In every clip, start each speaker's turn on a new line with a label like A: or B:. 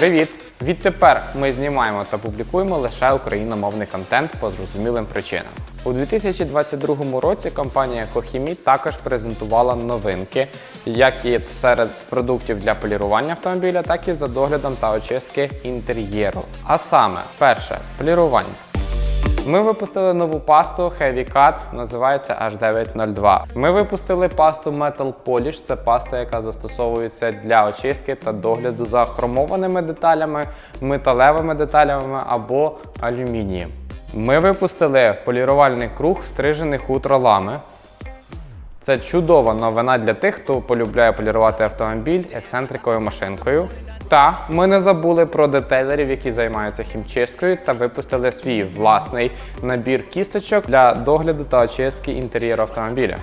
A: Привіт! Відтепер ми знімаємо та публікуємо лише україномовний контент по зрозумілим причинам. У 2022 році компанія Cochimi також презентувала новинки, як і серед продуктів для полірування автомобіля, так і за доглядом та очистки інтер'єру. А саме, перше полірування. Ми випустили нову пасту Heavy Cut, називається H902. Ми випустили пасту Metal Polish, це паста, яка застосовується для очистки та догляду за хромованими деталями, металевими деталями або алюмінієм. Ми випустили полірувальний круг стрижений хутро лами. Це чудова новина для тих, хто полюбляє полірувати автомобіль ексцентриковою машинкою. Та ми не забули про детейлерів, які займаються хімчисткою, та випустили свій власний набір кісточок для догляду та очистки інтер'єру автомобіля.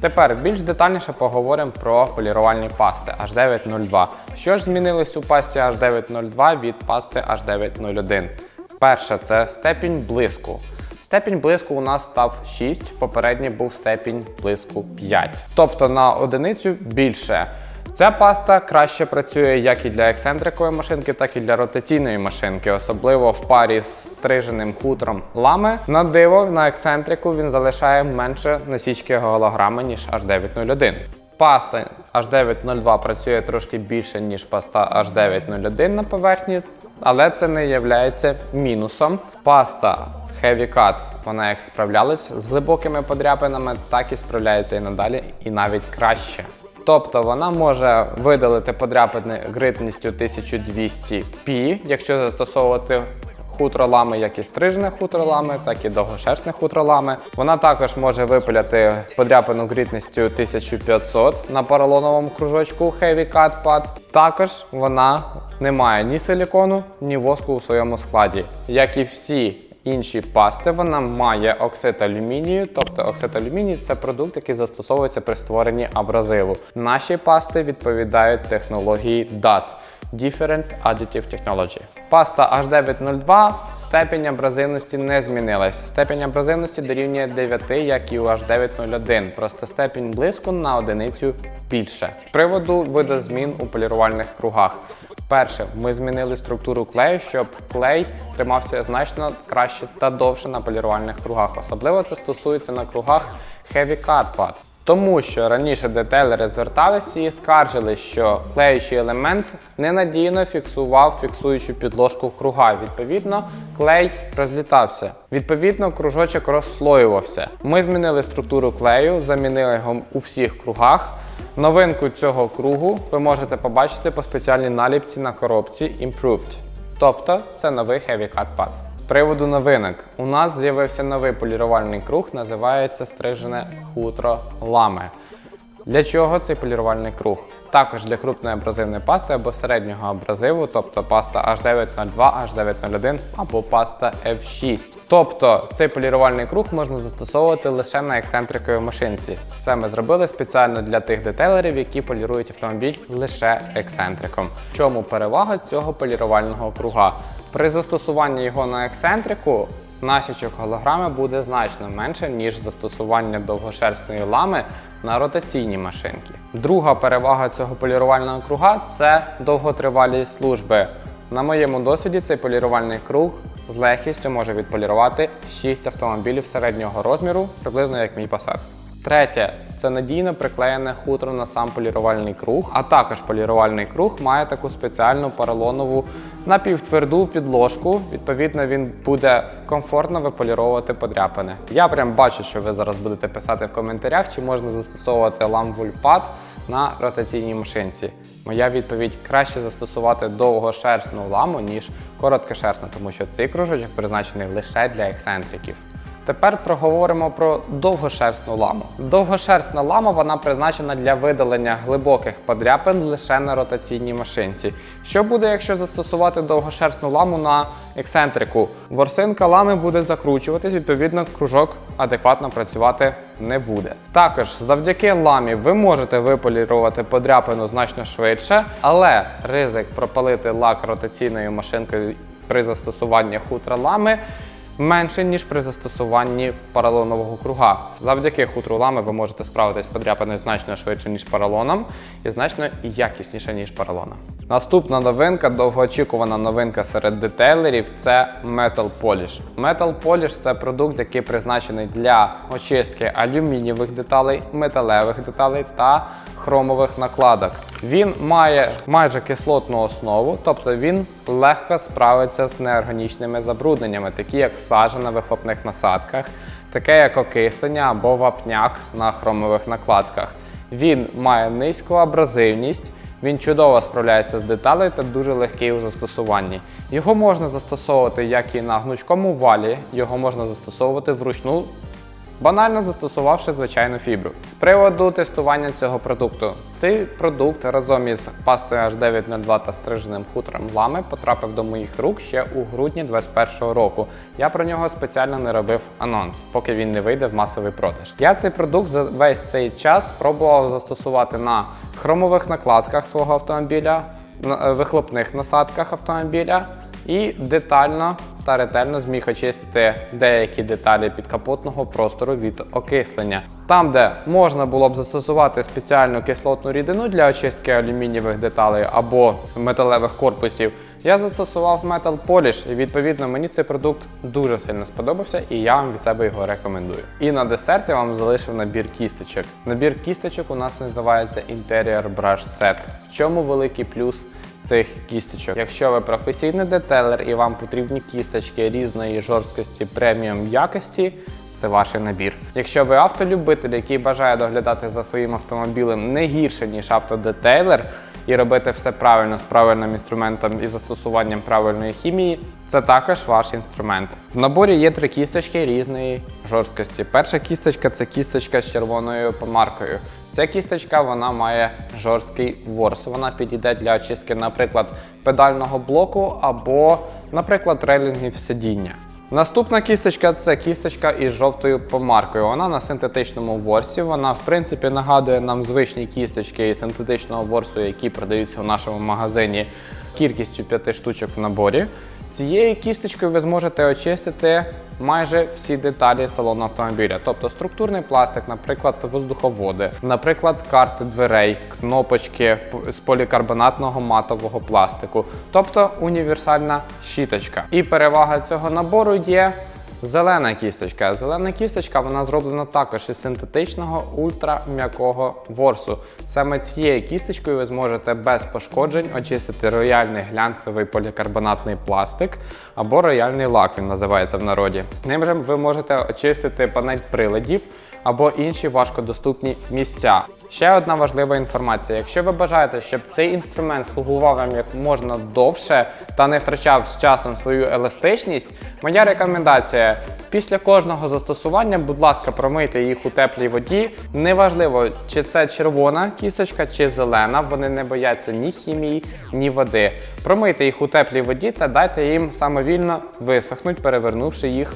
A: Тепер більш детальніше поговоримо про полірувальні пасти H902. Що ж змінилось у пасті H902 від пасти H901? Перше це степінь блиску. Степінь блиску у нас став 6, в попередній був степінь блиску 5. Тобто на одиницю більше. Ця паста краще працює як і для ексцентрикової машинки, так і для ротаційної машинки, особливо в парі з стриженим хутром лами. На диво на ексцентрику він залишає менше насічки голограми, ніж H901. Паста H902 працює трошки більше, ніж паста H901 на поверхні, але це не є мінусом. Паста Heavy Cut, вона як справлялась з глибокими подряпинами, так і справляється і надалі, і навіть краще. Тобто вона може видалити подряпини гритністю 1200 p якщо застосовувати хутро лами, як і стрижене хутро лами, так і довгошерстне хутро лами. Вона також може випиляти подряпину грітністю 1500 на поролоновому кружочку Heavy Cut Pad. Також вона не має ні силікону, ні воску у своєму складі. Як і всі інші пасти, вона має оксид алюмінію, тобто оксид алюміній це продукт, який застосовується при створенні абразиву. Наші пасти відповідають технології DAT – Different Additive Technology. Паста H902 степінь абразивності не змінилась. Степінь абразивності дорівнює 9, як і у H901, просто степінь блиску на одиницю більше. З приводу видозмін у полірувальних кругах. Перше, ми змінили структуру клею, щоб клей тримався значно краще та довше на полірувальних кругах. Особливо це стосується на кругах Heavy Cut Pad. Тому що раніше детейлери зверталися і скаржили, що клеючий елемент ненадійно фіксував фіксуючу підложку круга. Відповідно, клей розлітався. Відповідно, кружочок розслоювався. Ми змінили структуру клею, замінили його у всіх кругах. Новинку цього кругу ви можете побачити по спеціальній наліпці на коробці Improved. Тобто це новий Heavy Cut Pad. З приводу новинок. У нас з'явився новий полірувальний круг, називається стрижене хутро лами. Для чого цей полірувальний круг? Також для крупної абразивної пасти або середнього абразиву, тобто паста H902, H901 або паста F6. Тобто цей полірувальний круг можна застосовувати лише на ексцентриковій машинці. Це ми зробили спеціально для тих детейлерів, які полірують автомобіль лише ексцентриком. В чому перевага цього полірувального круга? При застосуванні його на ексцентрику насічок голограми буде значно менше, ніж застосування довгошерстної лами на ротаційні машинки. Друга перевага цього полірувального круга це довготривалість служби. На моєму досвіді цей полірувальний круг з легкістю може відполірувати 6 автомобілів середнього розміру, приблизно як мій Passat. Третє це надійно приклеєне хутро на сам полірувальний круг, а також полірувальний круг має таку спеціальну поролонову напівтверду підложку. Відповідно, він буде комфортно виполіровувати подряпини. Я прям бачу, що ви зараз будете писати в коментарях, чи можна застосовувати ламвульпад на ротаційній машинці. Моя відповідь краще застосувати довгошерстну ламу, ніж короткошерстну, тому що цей кружочок призначений лише для ексцентриків. Тепер проговоримо про довгошерстну ламу. Довгошерстна лама вона призначена для видалення глибоких подряпин лише на ротаційній машинці. Що буде, якщо застосувати довгошерстну ламу на ексцентрику? Ворсинка лами буде закручуватись, відповідно, кружок адекватно працювати не буде. Також завдяки ламі ви можете виполірувати подряпину значно швидше, але ризик пропалити лак ротаційною машинкою при застосуванні хутра лами менше, ніж при застосуванні поролонового круга. Завдяки хутру лами ви можете справитись з подряпиною значно швидше, ніж поролоном, і значно якісніше, ніж поролоном. Наступна новинка, довгоочікувана новинка серед детейлерів це Metal Polish. Metal Polish це продукт, який призначений для очистки алюмінієвих деталей, металевих деталей та хромових накладок. Він має майже кислотну основу, тобто він легко справиться з неорганічними забрудненнями, такі як сажа на вихлопних насадках, таке як окисення або вапняк на хромових накладках. Він має низьку абразивність. Він чудово справляється з деталею та дуже легкий у застосуванні. Його можна застосовувати як і на гнучкому валі, його можна застосовувати вручну, банально застосувавши звичайну фібру. З приводу тестування цього продукту, цей продукт разом із пастою H902 та стриженим хутром лами потрапив до моїх рук ще у грудні 2021 року. Я про нього спеціально не робив анонс, поки він не вийде в масовий продаж. Я цей продукт за весь цей час спробував застосувати на хромових накладках свого автомобіля, на е, вихлопних насадках автомобіля і детально та ретельно зміг очистити деякі деталі підкапотного простору від окислення. Там, де можна було б застосувати спеціальну кислотну рідину для очистки алюмінієвих деталей або металевих корпусів, я застосував Metal Polish і відповідно мені цей продукт дуже сильно сподобався і я вам від себе його рекомендую. І на десерт я вам залишив набір кісточок. Набір кісточок у нас називається Interior Brush Set. В чому великий плюс цих кісточок. Якщо ви професійний детейлер і вам потрібні кісточки різної жорсткості преміум якості. Це ваш набір. Якщо ви автолюбитель, який бажає доглядати за своїм автомобілем не гірше, ніж автодетейлер, і робити все правильно з правильним інструментом і застосуванням правильної хімії, це також ваш інструмент. В наборі є три кісточки різної жорсткості. Перша кісточка це кісточка з червоною помаркою. Ця кісточка вона має жорсткий ворс. Вона підійде для очистки, наприклад, педального блоку або, наприклад, рейлінгів сидіння. Наступна кісточка це кісточка із жовтою помаркою. Вона на синтетичному ворсі. Вона, в принципі, нагадує нам звичні кісточки із синтетичного ворсу, які продаються в нашому магазині кількістю 5 штучок в наборі. Цією кісточкою ви зможете очистити майже всі деталі салону автомобіля, тобто структурний пластик, наприклад, воздуховоди, наприклад, карти дверей, кнопочки з полікарбонатного матового пластику, тобто універсальна щіточка. І перевага цього набору є. Зелена кісточка. Зелена кісточка вона зроблена також із синтетичного ультрам'якого ворсу. Саме цією кісточкою ви зможете без пошкоджень очистити рояльний глянцевий полікарбонатний пластик або рояльний лак, він називається в народі. Ним же ви можете очистити панель приладів або інші важкодоступні місця. Ще одна важлива інформація: якщо ви бажаєте, щоб цей інструмент слугував вам як можна довше та не втрачав з часом свою еластичність, моя рекомендація після кожного застосування, будь ласка, промийте їх у теплій воді. Неважливо, чи це червона кісточка, чи зелена, вони не бояться ні хімії, ні води. Промийте їх у теплій воді та дайте їм самовільно висохнути, перевернувши їх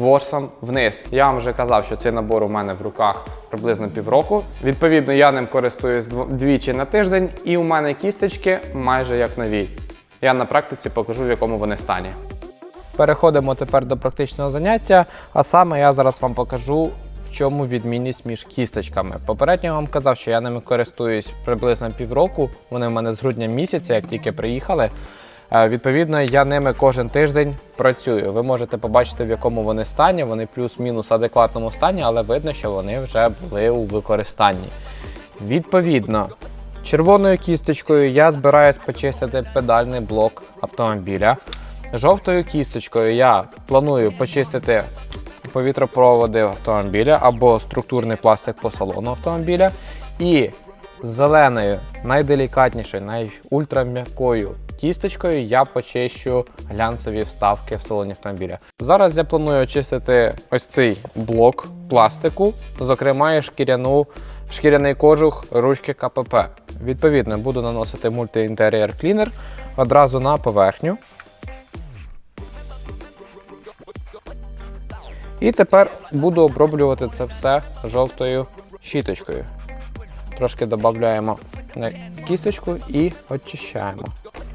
A: ворсом вниз. Я вам вже казав, що цей набор у мене в руках приблизно півроку. Відповідно, я ним користуюсь двічі на тиждень, і у мене кісточки майже як нові. Я на практиці покажу, в якому вони стані. Переходимо тепер до практичного заняття, а саме я зараз вам покажу, в чому відмінність між кісточками. Попередньо я вам казав, що я ними користуюсь приблизно півроку. Вони в мене з грудня місяця, як тільки приїхали. Е, Відповідно, я ними кожен тиждень працюю. Ви можете побачити, в якому вони стані. Вони плюс-мінус адекватному стані, але видно, що вони вже були у використанні. Відповідно, червоною кісточкою я збираюсь почистити педальний блок автомобіля. Жовтою кісточкою я планую почистити повітропроводи автомобіля або структурний пластик по салону автомобіля. І зеленою, найделікатнішою, найультрам'якою кісточкою я почищу глянцеві вставки в салоні автомобіля. Зараз я планую очистити ось цей блок пластику, зокрема і шкіряну, шкіряний кожух ручки КПП. Відповідно, буду наносити Multi-Interior Cleaner одразу на поверхню. І тепер буду оброблювати це все жовтою щіточкою. Трошки додаємо на кісточку і очищаємо.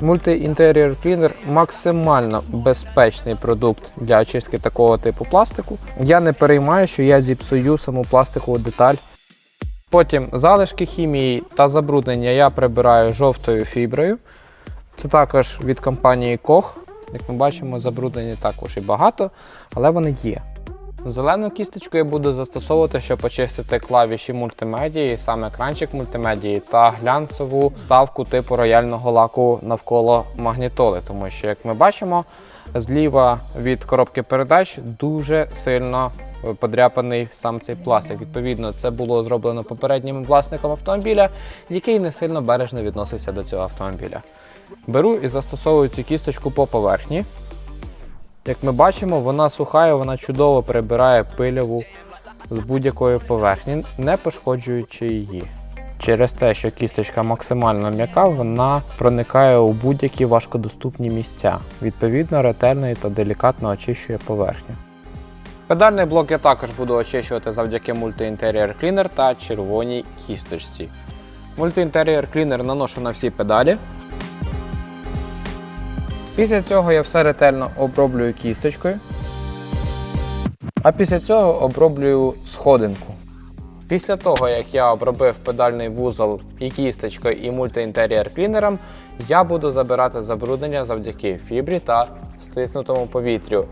A: Multi-Interior Cleaner максимально безпечний продукт для очистки такого типу пластику. Я не переймаю, що я зіпсую саму пластикову деталь. Потім залишки хімії та забруднення я прибираю жовтою фіброю. Це також від компанії Koch. Як ми бачимо, забруднення також і багато, але вони є. Зелену кісточку я буду застосовувати, щоб очистити клавіші мультимедії, саме екранчик мультимедії та глянцеву ставку типу рояльного лаку навколо магнітоли. Тому що, як ми бачимо, зліва від коробки передач дуже сильно подряпаний сам цей пластик. Відповідно, це було зроблено попереднім власником автомобіля, який не сильно бережно відносився до цього автомобіля. Беру і застосовую цю кісточку по поверхні. Як ми бачимо, вона суха і вона чудово прибирає пиляву з будь-якої поверхні, не пошкоджуючи її. Через те, що кісточка максимально м'яка, вона проникає у будь-які важкодоступні місця. Відповідно, ретельно та делікатно очищує поверхню. Педальний блок я також буду очищувати завдяки Multi-Interior Cleaner та червоній кісточці. Multi-Interior Cleaner наношу на всі педалі. Після цього я все ретельно оброблюю кісточкою. А після цього оброблюю сходинку. Після того, як я обробив педальний вузол і кісточкою, і мультиінтер'єр клінером, я буду забирати забруднення завдяки фібрі та стиснутому повітрю.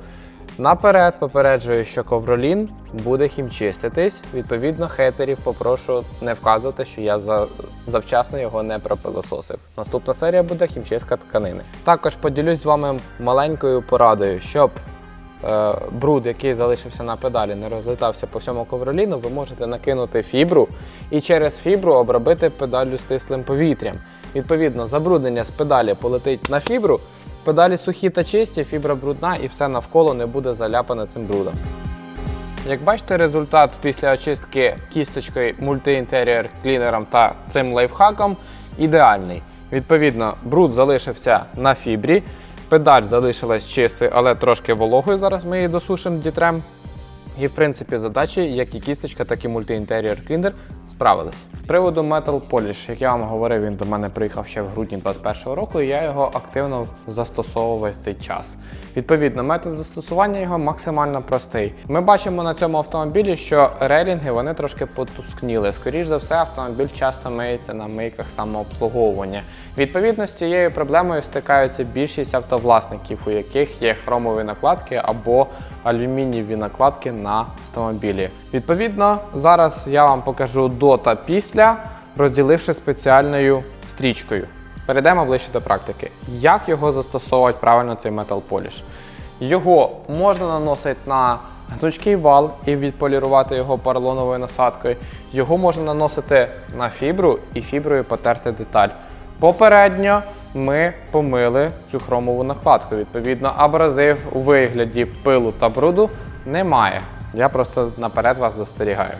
A: Наперед попереджую, що ковролін буде хімчиститись. Відповідно, хейтерів попрошу не вказувати, що я за... завчасно його не пропилососив. Наступна серія буде хімчистка тканини. Також поділюсь з вами маленькою порадою, щоб е, бруд, який залишився на педалі, не розлітався по всьому ковроліну, ви можете накинути фібру і через фібру обробити педалю стислим повітрям. Відповідно, забруднення з педалі полетить на фібру, педалі сухі та чисті, фібра брудна і все навколо не буде заляпане цим брудом. Як бачите, результат після очистки кісточкою мультиінтер'єр клінером та цим лайфхаком ідеальний. Відповідно, бруд залишився на фібрі, педаль залишилась чистою, але трошки вологою. Зараз ми її досушимо дітрем. І в принципі задачі, як і кісточка, так і мультиінтер'єр клінер справились. З приводу Metal Polish, як я вам говорив, він до мене приїхав ще в грудні 2021 року, і я його активно застосовував весь цей час. Відповідно, метод застосування його максимально простий. Ми бачимо на цьому автомобілі, що релінги вони трошки потускніли. Скоріше за все, автомобіль часто миється на мийках самообслуговування. Відповідно, з цією проблемою стикаються більшість автовласників, у яких є хромові накладки або алюмінієві накладки на автомобілі. Відповідно, зараз я вам покажу до та після, розділивши спеціальною стрічкою. Перейдемо ближче до практики. Як його застосовувати правильно цей Polish? Його можна наносити на гнучкий вал і відполірувати його поролоновою насадкою. Його можна наносити на фібру і фіброю потерти деталь. Попередньо ми помили цю хромову накладку. Відповідно, абразив у вигляді пилу та бруду немає. Я просто наперед вас застерігаю.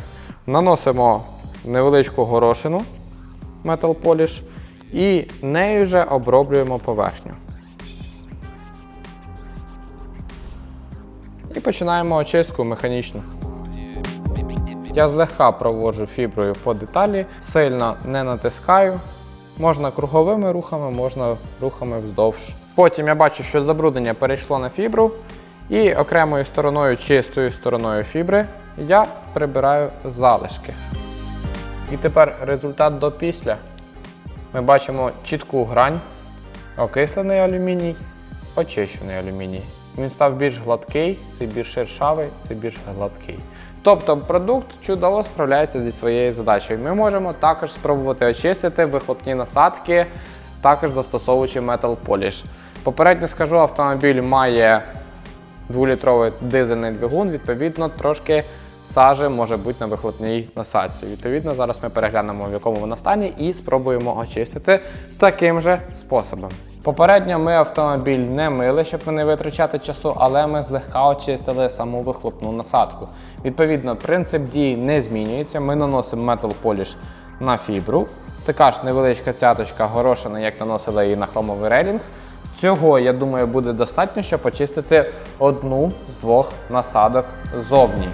A: Наносимо невеличку горошину Metal Polish і нею вже оброблюємо поверхню. І починаємо очистку механічну. Я злегка проводжу фіброю по деталі, сильно не натискаю. Можна круговими рухами, можна рухами вздовж. Потім я бачу, що забруднення перейшло на фібру, і окремою стороною, чистою стороною фібри, я прибираю залишки. І тепер результат до після. Ми бачимо чітку грань, окислений алюміній, очищений алюміній. Він став більш гладкий, цей більш шершавий, цей більш гладкий. Тобто продукт чудово справляється зі своєю задачею. Ми можемо також спробувати очистити вихлопні насадки, також застосовуючи Metal Polish. Попередньо скажу, автомобіль має 2-літровий дизельний двигун, відповідно, трошки сажі може бути на вихлопній насадці. Відповідно, зараз ми переглянемо, в якому вона стані, і спробуємо очистити таким же способом. Попередньо ми автомобіль не мили, щоб не витрачати часу, але ми злегка очистили саму вихлопну насадку. Відповідно, принцип дії не змінюється. Ми наносимо Metal Polish на фібру. Така ж невеличка цяточка горошина, як наносили її на хромовий рейлінг. Цього, я думаю, буде достатньо, щоб очистити одну з двох насадок зовні.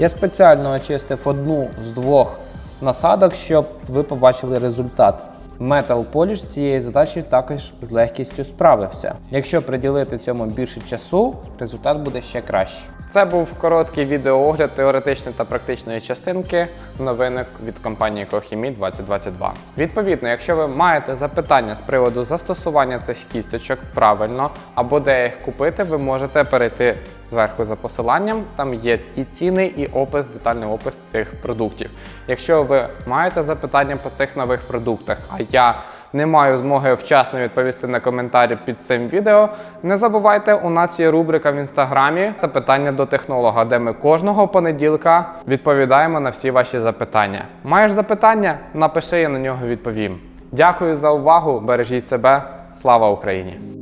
A: Я спеціально очистив одну з двох насадок, щоб ви побачили результат. Metal Polish з цією задачею також з легкістю справився. Якщо приділити цьому більше часу, результат буде ще краще. Це був короткий відеоогляд теоретичної та практичної частинки новинок від компанії Cochimi 2022. Відповідно, якщо ви маєте запитання з приводу застосування цих кісточок правильно або де їх купити, ви можете перейти зверху за посиланням. Там є і ціни, і опис, детальний опис цих продуктів. Якщо ви маєте запитання по цих нових продуктах, а я не маю змоги вчасно відповісти на коментарі під цим відео. Не забувайте, у нас є рубрика в інстаграмі запитання до технолога, де ми кожного понеділка відповідаємо на всі ваші запитання. Маєш запитання? Напиши, я на нього відповім. Дякую за увагу. Бережіть себе. Слава Україні!